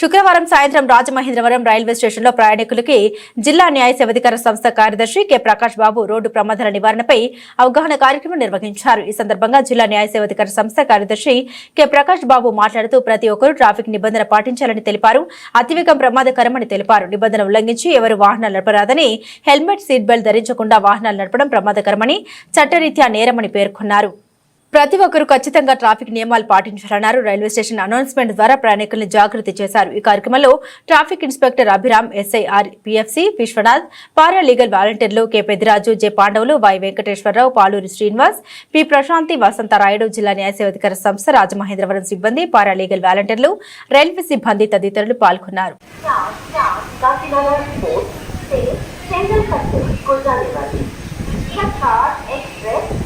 శుక్రవారం సాయంత్రం రాజమహేంద్రవరం రైల్వే స్టేషన్లో ప్రయాణికులకి జిల్లా న్యాయ సేవాధికార సంస్థ కార్యదర్శి కె. ప్రకాష్ బాబు రోడ్డు ప్రమాదాల నివారణపై అవగాహన కార్యక్రమం నిర్వహించారు. ఈ సందర్భంగా జిల్లా న్యాయ సేవాధికార సంస్థ కార్యదర్శి కె. ప్రకాష్ బాబు మాట్లాడుతూ ప్రతి ఒక్కరూ ట్రాఫిక్ నిబంధన పాటించాలని తెలిపారు. అతివేగం ప్రమాదకరమని తెలిపారు. నిబంధన ఉల్లంఘించి ఎవరు వాహనాలు నడపరాదని హెల్మెట్ సీట్ బెల్ట్ ధరించకుండా వాహనాలు నడపడం ప్రమాదకరమని చట్టరీత్యా నేరమని పేర్కొన్నారు. ప్రతి ఒక్కరూ ఖచ్చితంగా ట్రాఫిక్ నియమాలు పాటించాలన్నారు. రైల్వే స్టేషన్ అనౌన్స్మెంట్ ద్వారా ప్రయాణికులను జాగృతి చేశారు. ఈ కార్యక్రమంలో traffic inspector Abhiram SIR PFC Viswanath para legal వాలంటీర్లు K. Peddiraju J. Pandavulu Y. Venkateswara Rao Paluri Srinivas P. Prashanti Vasantharayudu జిల్లా న్యాయ సేవాధికార సంస్థ రాజమహేంద్రవరం సిబ్బంది పారా లీగల్ వాలంటీర్లు రైల్వే సిబ్బంది తదితరులు పాల్గొన్నారు. Express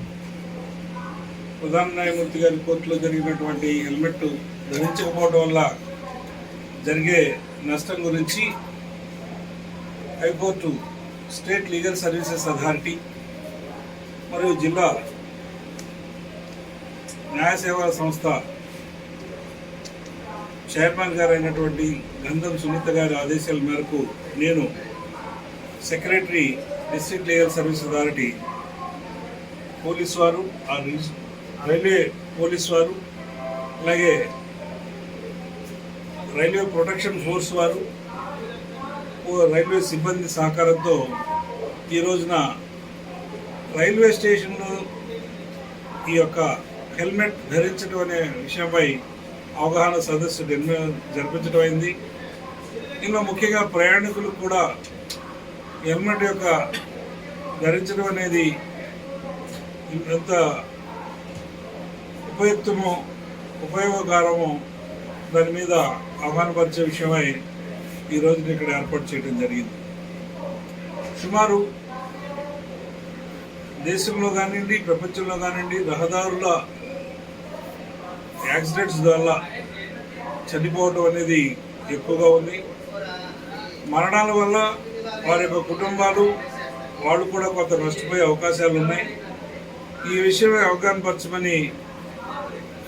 ప్రధాన న్యాయమూర్తి గారి కోర్టులో జరిగినటువంటి హెల్మెట్ ధరించకపోవడం వల్ల జరిగే నష్టం గురించి high court state legal services authority మరియు జిల్లా న్యాయ సేవా సంస్థ చైర్మన్ గారు అయినటువంటి గంధం సునీత గారి ఆదేశాల మేరకు నేను secretary district legal service authority police వారు ఆ రైల్వే పోలీస్ వారు అలాగే రైల్వే ప్రొటెక్షన్ ఫోర్స్ వారు రైల్వే సిబ్బంది సహకారంతో ఈ రోజున రైల్వే స్టేషన్లో ఈ యొక్క హెల్మెట్ ధరించడం అనే విషయంపై అవగాహన సదస్సు జరిపించడం అయింది. ఇందులో ముఖ్యంగా ప్రయాణికులు కూడా హెల్మెట్ యొక్క ధరించడం అనేది ఎంత ఉపయుక్తము ఉపయోగకరము దాని మీద అవగాహనపరిచే విషయమై ఈ రోజున ఇక్కడ ఏర్పాటు చేయడం జరిగింది. సుమారు దేశంలో కానివ్వండి ప్రపంచంలో కానివ్వండి రహదారుల యాక్సిడెంట్స్ వల్ల చనిపోవడం అనేది ఎక్కువగా ఉంది. మరణాల వల్ల వారి యొక్క కుటుంబాలు వాళ్ళు కూడా కొంత నష్టపోయే అవకాశాలు ఉన్నాయి. ఈ విషయమై అవగాహన పరచమని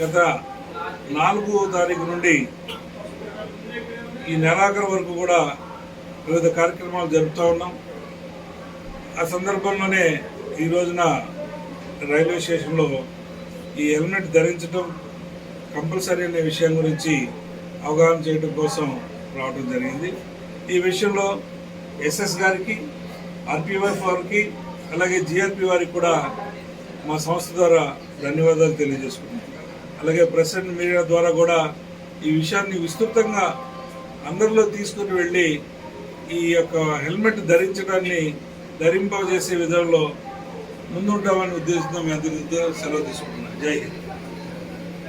గత నాలుగో తారీఖు నుండి ఈ నెలాఖరు వరకు కూడా వివిధ కార్యక్రమాలు జరుపుతూ ఉన్నాం. ఆ సందర్భంలోనే ఈ రోజున రైల్వే స్టేషన్లో ఈ హెల్మెట్ ధరించడం కంపల్సరీ అనే విషయం గురించి అవగాహన చేయడం కోసం రావడం జరిగింది. ఈ విషయంలో ఎస్ఎస్ గారికి ఆర్పీఎఫ్ వారికి అలాగే జిఆర్పి వారికి కూడా మా సంస్థ ద్వారా ధన్యవాదాలు తెలియజేసుకుంటున్నాం. అలాగే ప్రెసిడెంట్ మీడియా ద్వారా కూడా ఈ విషయాన్ని విస్తృతంగా అందరిలో తీసుకుని వెళ్ళి ఈ యొక్క హెల్మెట్ ధరించడాన్ని ధరింపజేసే విధంలో ముందుంటామని ఉద్దేశంతో మీ సెలవు తీసుకుంటున్నాను. జై హింద్.